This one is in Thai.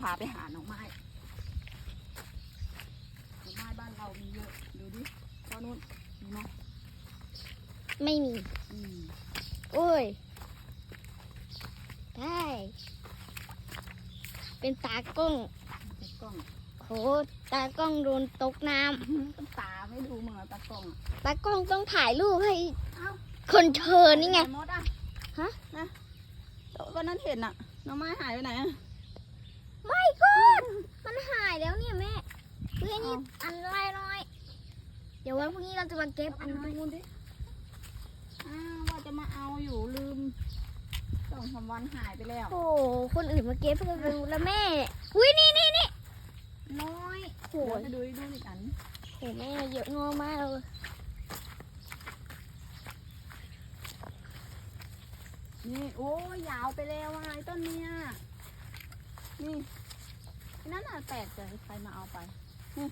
พาไปหาหน่อไม้หน่อไม้บ้านเรามีเยอะ ดูดิก็นู่นมีไหมไม่มี อืมโอ้ย ได้ เป็นตากล้องติดกล้องโห ตากล้องโดนตกน้ต้นตาไม่ดูมึงเหรอตากล้องอะำตากล้องต้องถ่ายรูปให้เอ้าคนเชิญนี่ไงหมดอะฮะ นะวันนั้นเห็นอะหน่อไม้หายไปไหนอะ ไม่ก่อนมันหายแล้วเนี่ยแม่ เฮ้ยนี่อันไรน้อยเดี๋ยววันพรุ่งนี้เราจะมาเก็บเอาอันไปน้อยดูดิอ้าวว่าจะมาเอาอยู่ลืมสองสามวันหายไปแล้วโอ้โหคนอื่นมาเก็บกันไปหมดแล้วแม่อุ้ยนี่นี่นี่น้อยโหเดี๋ยวจะดูดูอีกอันโหแม่เยอะงอมากเลยนี่โอ้ยยาวไปแล้วอะไอ้ต้นเนี้ยนี่ไอ้นั่นอะแตกเลยใครมาเอาไป Hmm.